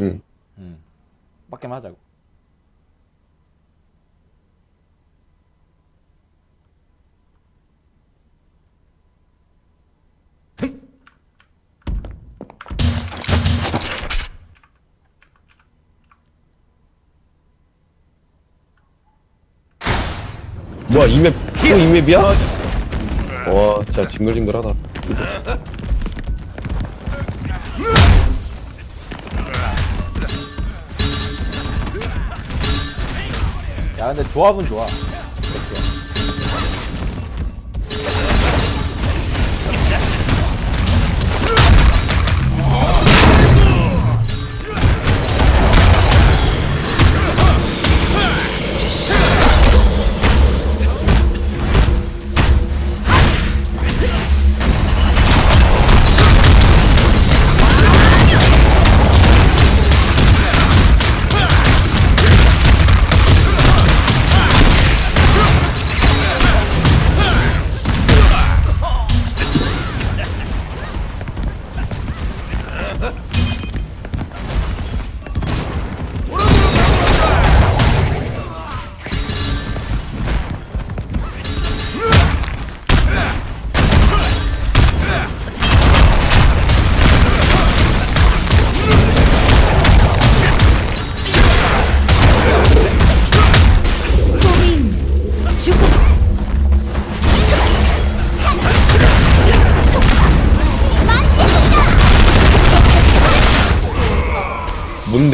응. 음. 빡겜 하자고. 뭐야 이맵 또 이맵이야? 와 진짜 징글징글하다. 야 근데 조합은 좋아.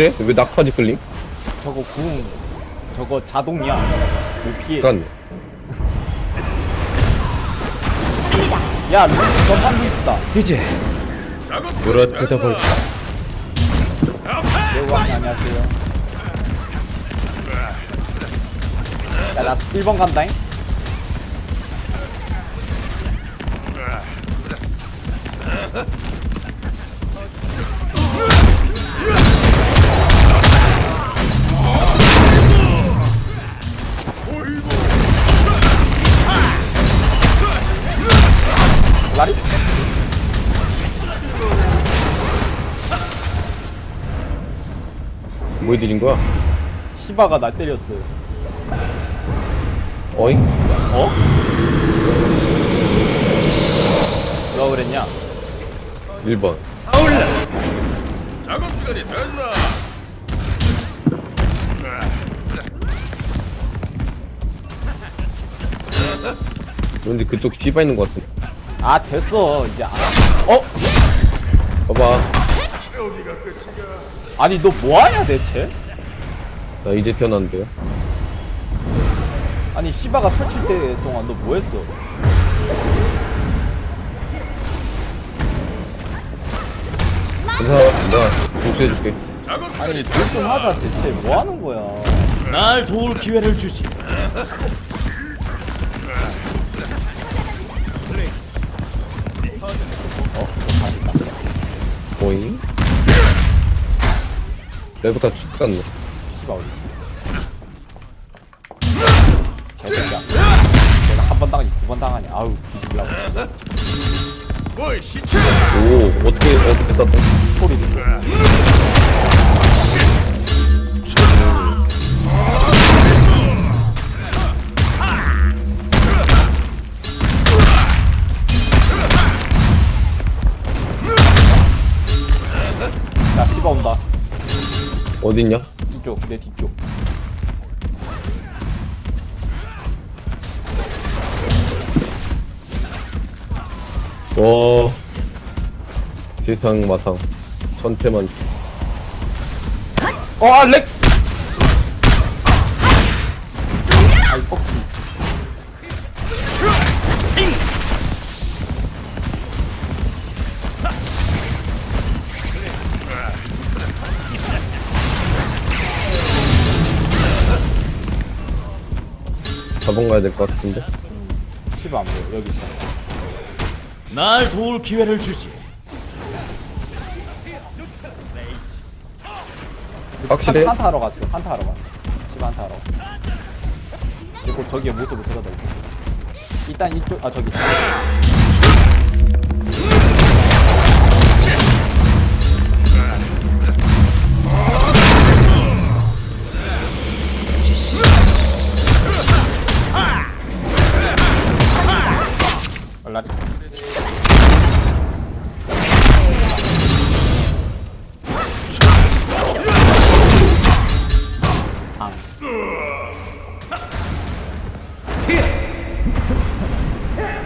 뭔데? 왜 낙하지 끌림? 저거 궁 저거 자동이야. 못 피해. 그니까 야 루시 전판 루이스다. 이제 물어 뜯어 볼까? 매우왕 안녕하세요. 야나 1번 간다잉. 라리? 뭐 해드린 거야? 시바가 날 때렸어. 어잉? 어? 누가 그랬냐? 1번. 작업 시간이 됐나? 근데 그쪽 씨바 있는 거 같은데. 아 됐어 이제 아, 어? 봐봐. 아니 너 뭐하냐 대체? 나 이제 태어났는데요. 아니 시바가 설칠 때 동안 너 뭐했어? 내가 복수해줄게. 아니 뭘좀 하자 대체 뭐하는 거야? 날 도울 기회를 주지. 축 갔네. 시바 어디? 개새끼야. 내가 한 번 당하지 두번 당하냐? 아우 뒤질라고? 오, 어떻게, 어떻게 땄다? 소리 듣고. 어딨냐? 이쪽 내 뒤쪽. 와. 세상 마상. 천태만. 어, 아, 렉! 아이, 뻑. 가야 될 것 같은데. 시바 안 보여, 여기 있어. 날 도울 기회를 주지. 확실해? 한, 한타 하러 갔어, 한타 하러 갔어. 시바 한타 하러 갔어. 이제 곧 저기에 모습을 거야. 일단 이쪽, 아, 저기. 라디. 아.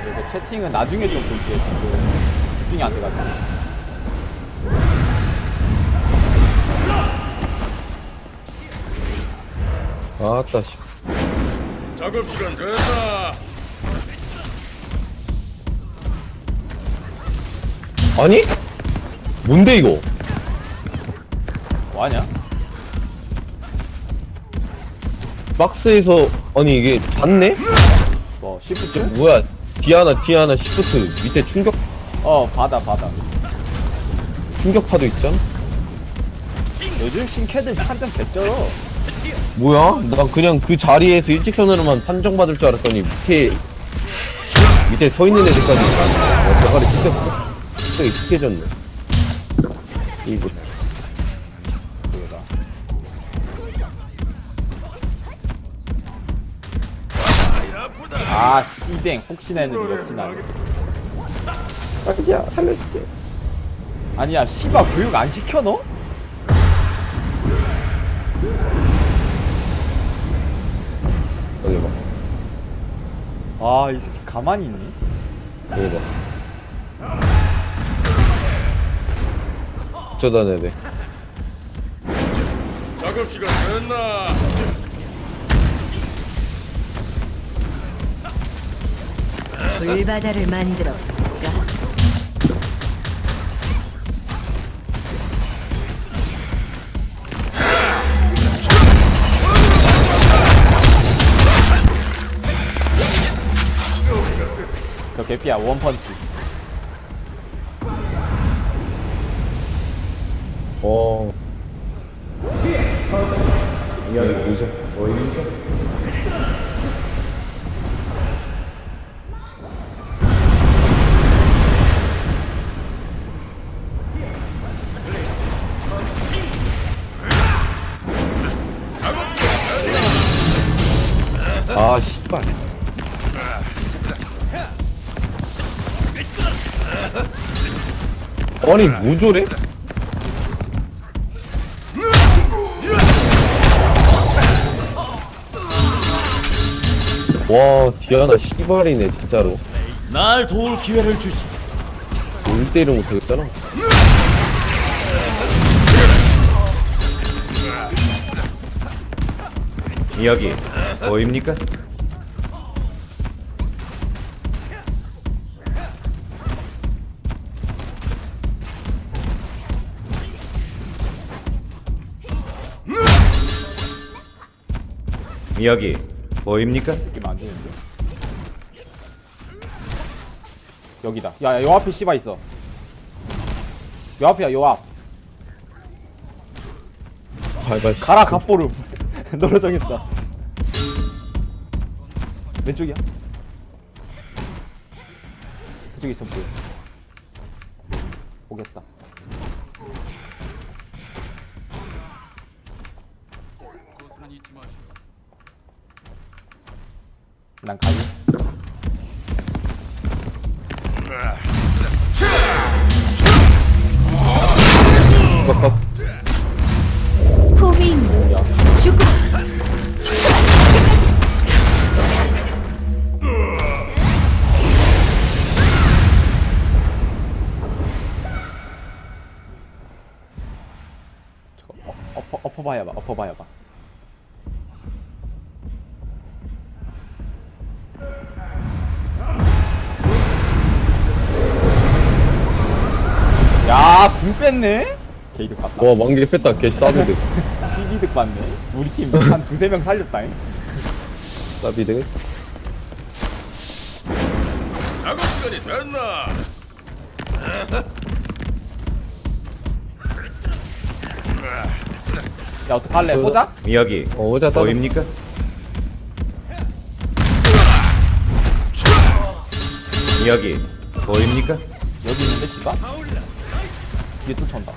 이거 채팅은 나중에 좀 볼게 지금 집중이 안 돼가지고. 아따 씨. 작업 시간 됐다. 아니? 뭔데 이거? 뭐하냐? 박스에서 아니 이게 닿네? 뭐 시프트? 뭐야 디아나 디아나 시프트 밑에 충격 어 받아 받아 충격파도 있잖아 요즘 신캐들 판정 개쩔어 뭐야? 나 그냥 그 자리에서 일직선으로만 판정받을 줄 알았더니 밑에 밑에 서 있는 애들까지 와, 대가리 찢겼어 갑자기 찢겨졌네 이거. 아 씨뱅 혹시나 했는데 역시나. 자기야 살려줄게 아니야 씨바 교육 안 시켜 너? 여기 봐 아 이 새끼 가만히 있니? 여기 봐 어쩌다 내네 작업 시간 됐나? 불바다를 만들어 볼까? 저 개피야 원펀치 어 이게 뭐죠? 어 이거 아 씨발 아니 뭐 저래? 와 디아나 씨발이네 진짜로 날 도울 기회를 주지. 1대1을 못하겠잖아 여기 보입니까? 여기 보입니까? 느낌 안 좋은데? 여기다. 야 야 요 앞에 씨바 있어. 요 앞이야 요 앞. 발발. 가라 갑보름. 너로 정했다. 왼쪽이야? 그쪽에 있어 보여. 오겠다 난 포밍 죽음 어, 엎어 엎어 봐야 봐 엎어 봐야 봐 야 궁 뺐네? 게이드 봤다. 와 만개 뺐다. 개 싸비드 12득 봤네. 우리 팀 한 두세 명 살렸다잉. 싸비드 작업 시간이 됐나? 야 어떡할래? 보자? 여기. 어 오자 따 보입니까? 여기. 보입니까? 여기 있는데 씨가? 뒤에 쫓아온다.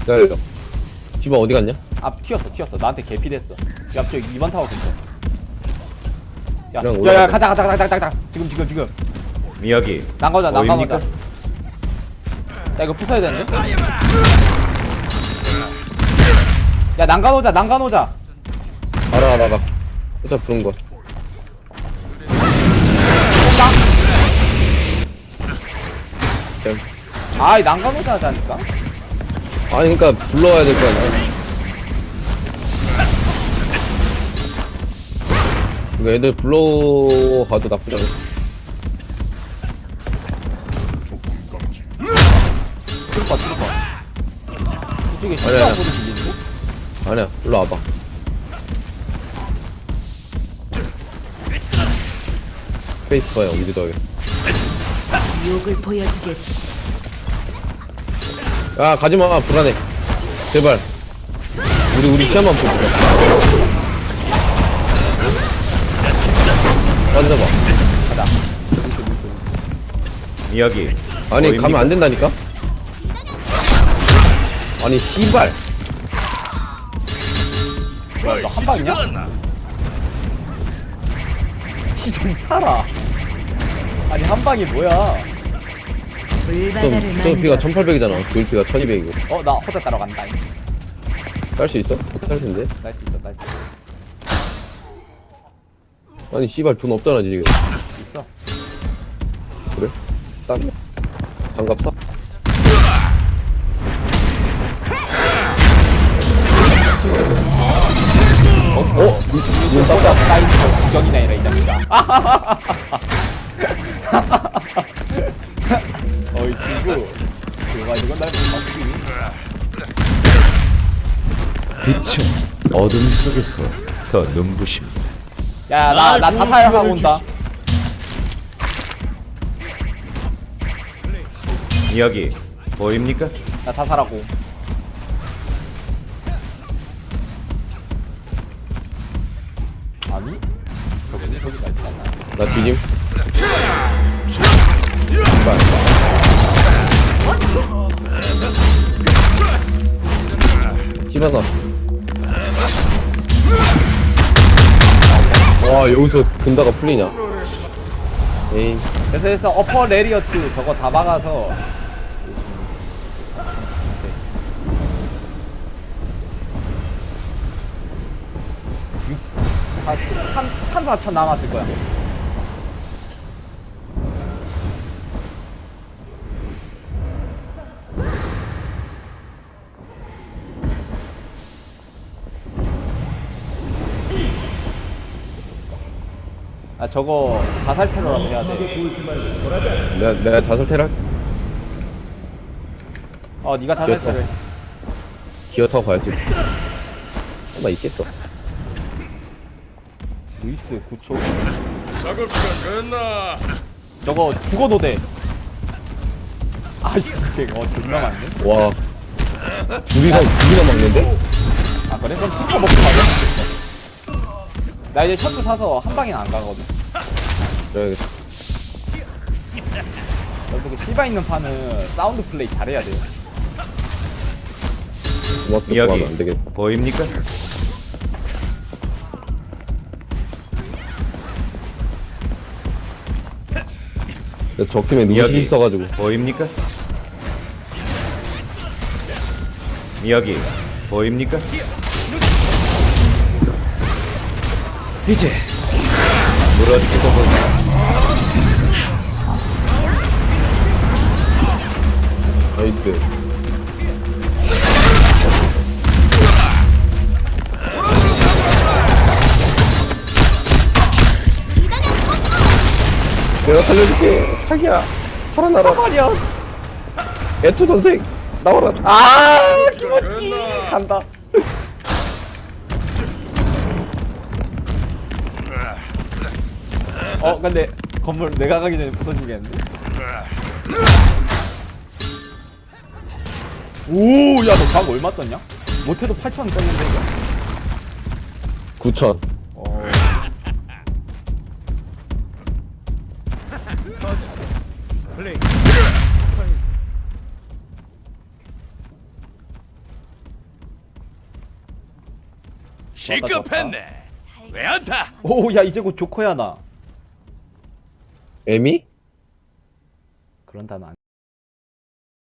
기다려. 집아 어디 갔냐? 아 튀었어 튀었어. 나한테 개피 됐어. 옆쪽 2번 타워 근처 야, 그냥 야, 야 올라가. 가자 가자 가자 가자. 가자 지금 지금. 지금 난가보자 난가보자. 보입니까? 야 이거 부숴야 되는데? 야 난간 오자 난간 오자. 알아 알아 알아. 일단 부른 거 아이 난간호자 하자니까. 아니 그니까 불러와야 될 거 아니야. 이거 애들 불러가도 나쁘지 않아. 트루퍼 트루퍼 이쪽에 아니야, 신기한. 소리 들리는데? 아니야 일로 와봐. 스페이스바야 언제 더해 지옥을 보여주겠어. 야 가지마 불안해 제발 우리 우리 시야만 보자 빠져봐 가자 미역이 아니 보입니까? 가면 안 된다니까 아니 씨발 뭐야 너한 방이냐? 않나? 좀 살아 아니 한 방이 뭐야 불바다를 좀 만들어. 피가 1800이잖아 교육비가 1200이고 어나 호자 따러 간다 딸 수 있어? 못할 텐데 날수 있어 날수 있어 아니 씨발 돈 없잖아 지금 있어 그래? 땀 장갑 사? 어? 어? 눈 땄다 사이즈 구경이나 해라 이 자식아 빛은 어둠 속에서 더 눈부십니다. 야 나 나날 도울 자살하고 온다. 미역이 보입니까? 나 자살하고. 아니? 저기 저기가 있잖아. 나 뒤짐 씨발아 와 여기서 근다가 풀리냐? 에이. 그래서 해서 어퍼 레리어트 저거 다 막아서. 한 3, 3, 4천 남았을 거야 아 저거 자살 테러라도 해야 돼 내가 내가 다섯 테라 어, 네가 자살. 테러. 해. 기어 타고 가야지 아마 있겠어 루이스 9초. 작업 시간 됐나? 저거 죽어도 돼. 아씨, 걔 어, 존나 많네. 와 둘이서 둘이나 막는데? 아, 그래? 그럼 투커 먹고 가자. 나 이제 셔츠 사서 한 방에 안 가거든. 그래야겠다 어떻게 실바 있는 판은 사운드 플레이 잘해야 돼요. 고맙게 미역이 구하면 안 되겠다 보입니까? 근데 적팀에 누구지 미역이 있어가지고 보입니까? 미역이 보입니까? 이제 물어주기도 나이스 내가 살려줄게 자기야 살아나라 말이야. 에토 선생 나와라 아. 됐나? 간다. 어, 근데 건물 내가 가기 전에 부서지겠는데? 오, 야, 너각 얼마 떴냐? 못해도 8천 떴는데, 이거? 9천 어. 시급했네. 왜 안 타? 오, 야, 이제 곧 조커야, 나. 에미? 그런 단어 안